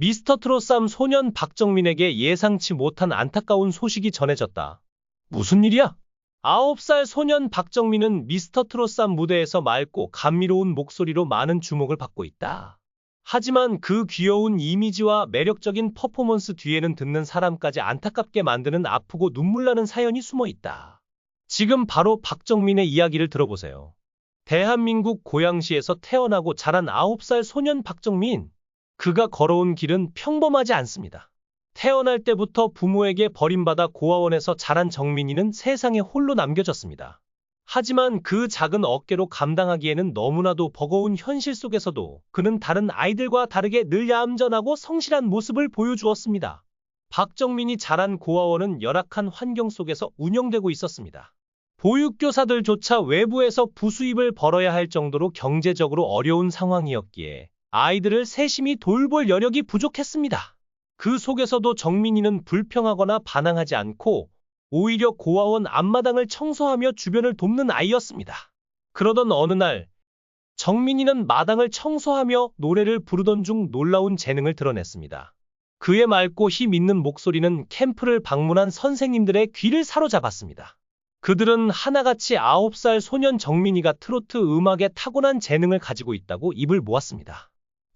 미스터 트롯삼 소년 박정민에게 예상치 못한 안타까운 소식이 전해졌다. 무슨 일이야? 아홉 살 소년 박정민은 미스터 트롯삼 무대에서 맑고 감미로운 목소리로 많은 주목을 받고 있다. 하지만 그 귀여운 이미지와 매력적인 퍼포먼스 뒤에는 듣는 사람까지 안타깝게 만드는 아프고 눈물나는 사연이 숨어 있다. 지금 바로 박정민의 이야기를 들어보세요. 대한민국 고양시에서 태어나고 자란 9살 소년 박정민. 그가 걸어온 길은 평범하지 않습니다. 태어날 때부터 부모에게 버림받아 고아원에서 자란 정민이는 세상에 홀로 남겨졌습니다. 하지만 그 작은 어깨로 감당하기에는 너무나도 버거운 현실 속에서도 그는 다른 아이들과 다르게 늘 얌전하고 성실한 모습을 보여주었습니다. 박정민이 자란 고아원은 열악한 환경 속에서 운영되고 있었습니다. 보육교사들조차 외부에서 부수입을 벌어야 할 정도로 경제적으로 어려운 상황이었기에 아이들을 세심히 돌볼 여력이 부족했습니다. 그 속에서도 정민이는 불평하거나 반항하지 않고 오히려 고아원 앞마당을 청소하며 주변을 돕는 아이였습니다. 그러던 어느 날 정민이는 마당을 청소하며 노래를 부르던 중 놀라운 재능을 드러냈습니다. 그의 맑고 힘 있는 목소리는 캠프를 방문한 선생님들의 귀를 사로잡았습니다. 그들은 하나같이 9살 소년 정민이가 트로트 음악에 타고난 재능을 가지고 있다고 입을 모았습니다.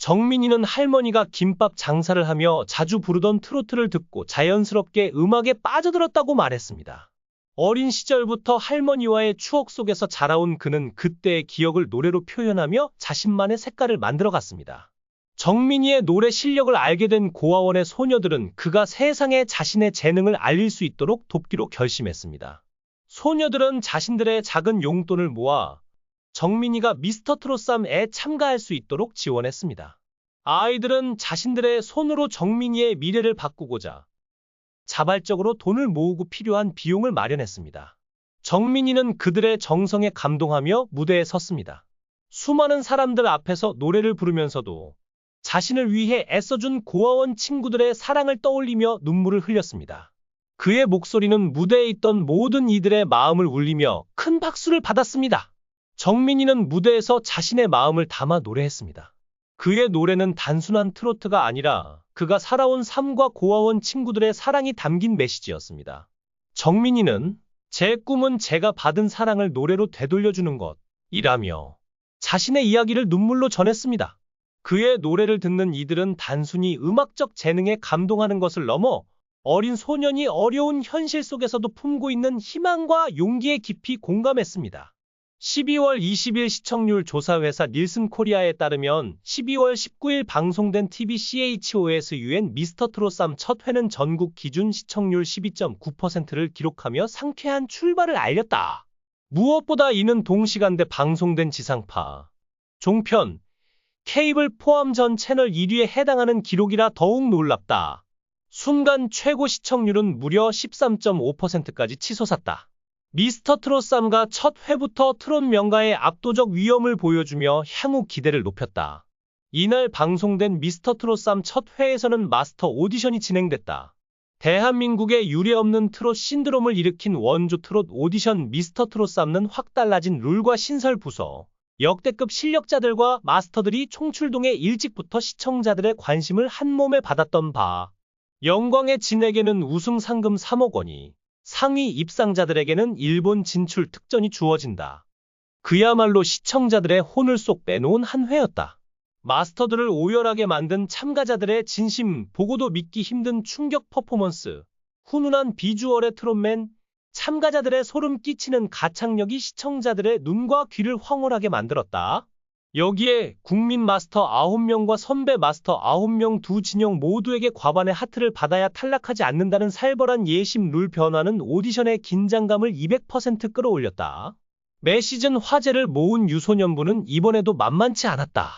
정민이는 할머니가 김밥 장사를 하며 자주 부르던 트로트를 듣고 자연스럽게 음악에 빠져들었다고 말했습니다. 어린 시절부터 할머니와의 추억 속에서 자라온 그는 그때의 기억을 노래로 표현하며 자신만의 색깔을 만들어갔습니다. 정민이의 노래 실력을 알게 된 고아원의 소녀들은 그가 세상에 자신의 재능을 알릴 수 있도록 돕기로 결심했습니다. 소녀들은 자신들의 작은 용돈을 모아 정민이가 미스터 트롯삼에 참가할 수 있도록 지원했습니다. 아이들은 자신들의 손으로 정민이의 미래를 바꾸고자 자발적으로 돈을 모으고 필요한 비용을 마련했습니다. 정민이는 그들의 정성에 감동하며 무대에 섰습니다. 수많은 사람들 앞에서 노래를 부르면서도 자신을 위해 애써준 고아원 친구들의 사랑을 떠올리며 눈물을 흘렸습니다. 그의 목소리는 무대에 있던 모든 이들의 마음을 울리며 큰 박수를 받았습니다. 정민이는 무대에서 자신의 마음을 담아 노래했습니다. 그의 노래는 단순한 트로트가 아니라 그가 살아온 삶과 고아원 친구들의 사랑이 담긴 메시지였습니다. 정민이는 제 꿈은 제가 받은 사랑을 노래로 되돌려주는 것이라며 자신의 이야기를 눈물로 전했습니다. 그의 노래를 듣는 이들은 단순히 음악적 재능에 감동하는 것을 넘어 어린 소년이 어려운 현실 속에서도 품고 있는 희망과 용기에 깊이 공감했습니다. 12월 20일 시청률 조사회사 닐슨 코리아에 따르면 12월 19일 방송된 TV CHOSUN 미스터 트롯삼 첫 회는 전국 기준 시청률 12.9%를 기록하며 상쾌한 출발을 알렸다. 무엇보다 이는 동시간대 방송된 지상파, 종편, 케이블 포함 전 채널 1위에 해당하는 기록이라 더욱 놀랍다. 순간 최고 시청률은 무려 13.5%까지 치솟았다. 미스터 트롯삼가 첫 회부터 트롯 명가의 압도적 위엄을 보여주며 향후 기대를 높였다. 이날 방송된 미스터 트롯삼 첫 회에서는 마스터 오디션이 진행됐다. 대한민국에 유례없는 트롯 신드롬을 일으킨 원조 트롯 오디션 미스터 트롯삼는 확 달라진 룰과 신설 부서, 역대급 실력자들과 마스터들이 총출동해 일찍부터 시청자들의 관심을 한몸에 받았던 바. 영광의 진에게는 우승 상금 3억 원이, 상위 입상자들에게는 일본 진출 특전이 주어진다. 그야말로 시청자들의 혼을 쏙 빼놓은 한 회였다. 마스터들을 오열하게 만든 참가자들의 진심, 보고도 믿기 힘든 충격 퍼포먼스, 훈훈한 비주얼의 트롯맨, 참가자들의 소름 끼치는 가창력이 시청자들의 눈과 귀를 황홀하게 만들었다. 여기에 국민 마스터 9명과 선배 마스터 9명 두 진영 모두에게 과반의 하트를 받아야 탈락하지 않는다는 살벌한 예심 룰 변화는 오디션의 긴장감을 200% 끌어올렸다. 매 시즌 화제를 모은 유소년부는 이번에도 만만치 않았다.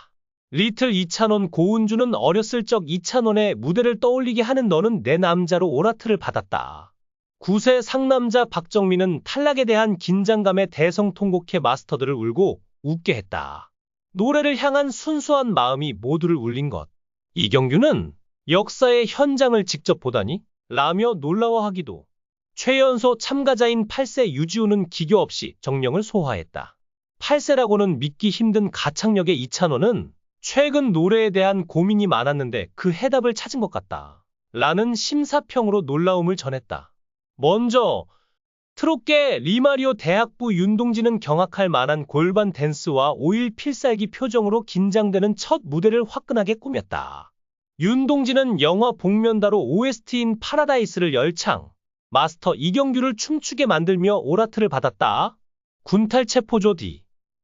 리틀 이찬원 고은주는 어렸을 적 이찬원의 무대를 떠올리게 하는 너는 내 남자로 오라트를 받았다. 9세 상남자 박정민은 탈락에 대한 긴장감에 대성통곡해 마스터들을 울고 웃게 했다. 노래를 향한 순수한 마음이 모두를 울린 것. 이경규는 역사의 현장을 직접 보다니 라며 놀라워하기도. 최연소 참가자인 8세 유지우는 기교 없이 정령을 소화했다. 8세라고는 믿기 힘든 가창력의 이찬원은 최근 노래에 대한 고민이 많았는데 그 해답을 찾은 것 같다. 라는 심사평으로 놀라움을 전했다. 먼저 트롯계 리마리오 대학부 윤동진은 경악할 만한 골반 댄스와 5일 필살기 표정으로 긴장되는 첫 무대를 화끈하게 꾸몄다. 윤동진은 영화 복면다로 OST인 파라다이스를 열창, 마스터 이경규를 춤추게 만들며 오라트를 받았다. 군탈체포조 D.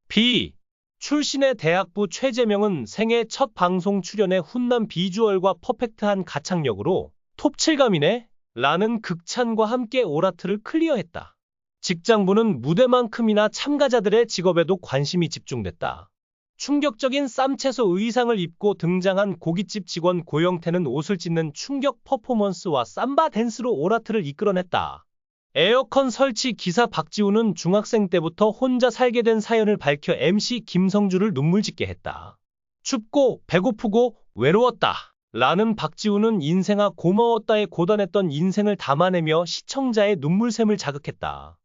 B. 출신의 대학부 최재명은 생애 첫 방송 출연에 훈남 비주얼과 퍼펙트한 가창력으로 톱 7감이네 라는 극찬과 함께 오라트를 클리어했다. 직장부는 무대만큼이나 참가자들의 직업에도 관심이 집중됐다. 충격적인 쌈채소 의상을 입고 등장한 고깃집 직원 고영태는 옷을 찢는 충격 퍼포먼스와 삼바 댄스로 오라트를 이끌어냈다. 에어컨 설치 기사 박지우는 중학생 때부터 혼자 살게 된 사연을 밝혀 MC 김성주를 눈물 짓게 했다. 춥고 배고프고 외로웠다. 라는 박지우는 인생아 고마웠다에 고단했던 인생을 담아내며 시청자의 눈물샘을 자극했다.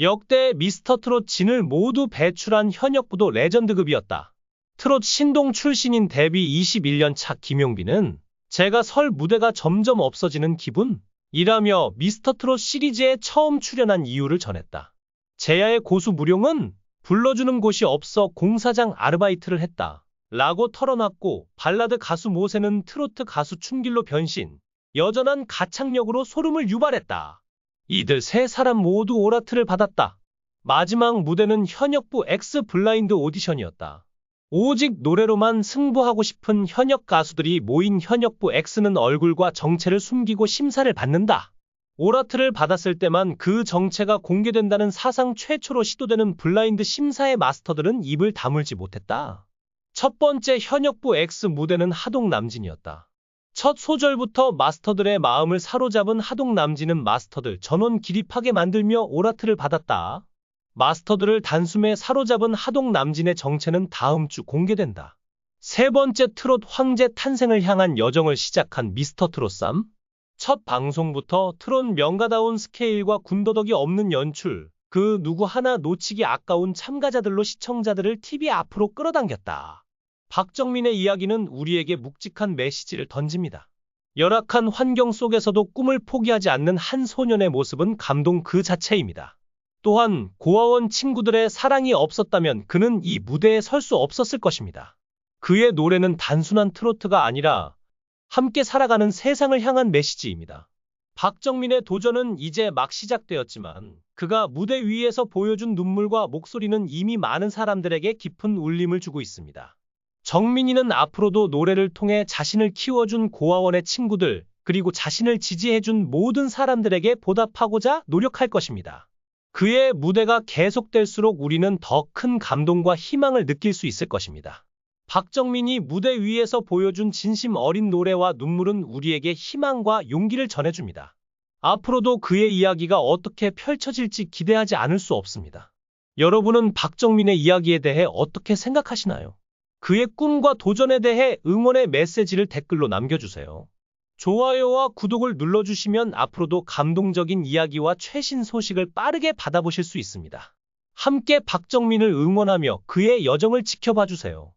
역대 미스터 트롯 진을 모두 배출한 현역부도 레전드급이었다. 트롯 신동 출신인 데뷔 21년 차 김용빈은 제가 설 무대가 점점 없어지는 기분? 이라며 미스터 트롯 시리즈에 처음 출연한 이유를 전했다. 제야의 고수 무룡은 불러주는 곳이 없어 공사장 아르바이트를 했다. 라고 털어놨고 발라드 가수 모세는 트로트 가수 춘길로 변신, 여전한 가창력으로 소름을 유발했다. 이들 세 사람 모두 오라트를 받았다. 마지막 무대는 현역부 엑스 블라인드 오디션이었다. 오직 노래로만 승부하고 싶은 현역 가수들이 모인 현역부 X는 얼굴과 정체를 숨기고 심사를 받는다. 오라트를 받았을 때만 그 정체가 공개된다는 사상 최초로 시도되는 블라인드 심사의 마스터들은 입을 다물지 못했다. 첫 번째 현역부 X 무대는 하동 남진이었다. 첫 소절부터 마스터들의 마음을 사로잡은 하동 남진은 마스터들 전원 기립하게 만들며 오라트를 받았다. 마스터들을 단숨에 사로잡은 하동 남진의 정체는 다음 주 공개된다. 세 번째 트롯 황제 탄생을 향한 여정을 시작한 미스터 트롯쌈. 첫 방송부터 트롯 명가다운 스케일과 군더더기 없는 연출, 그 누구 하나 놓치기 아까운 참가자들로 시청자들을 TV 앞으로 끌어당겼다. 박정민의 이야기는 우리에게 묵직한 메시지를 던집니다. 열악한 환경 속에서도 꿈을 포기하지 않는 한 소년의 모습은 감동 그 자체입니다. 또한 고아원 친구들의 사랑이 없었다면 그는 이 무대에 설 수 없었을 것입니다. 그의 노래는 단순한 트로트가 아니라 함께 살아가는 세상을 향한 메시지입니다. 박정민의 도전은 이제 막 시작되었지만 그가 무대 위에서 보여준 눈물과 목소리는 이미 많은 사람들에게 깊은 울림을 주고 있습니다. 정민이는 앞으로도 노래를 통해 자신을 키워준 고아원의 친구들, 그리고 자신을 지지해준 모든 사람들에게 보답하고자 노력할 것입니다. 그의 무대가 계속될수록 우리는 더 큰 감동과 희망을 느낄 수 있을 것입니다. 박정민이 무대 위에서 보여준 진심 어린 노래와 눈물은 우리에게 희망과 용기를 전해줍니다. 앞으로도 그의 이야기가 어떻게 펼쳐질지 기대하지 않을 수 없습니다. 여러분은 박정민의 이야기에 대해 어떻게 생각하시나요? 그의 꿈과 도전에 대해 응원의 메시지를 댓글로 남겨주세요. 좋아요와 구독을 눌러주시면 앞으로도 감동적인 이야기와 최신 소식을 빠르게 받아보실 수 있습니다. 함께 박정민을 응원하며 그의 여정을 지켜봐 주세요.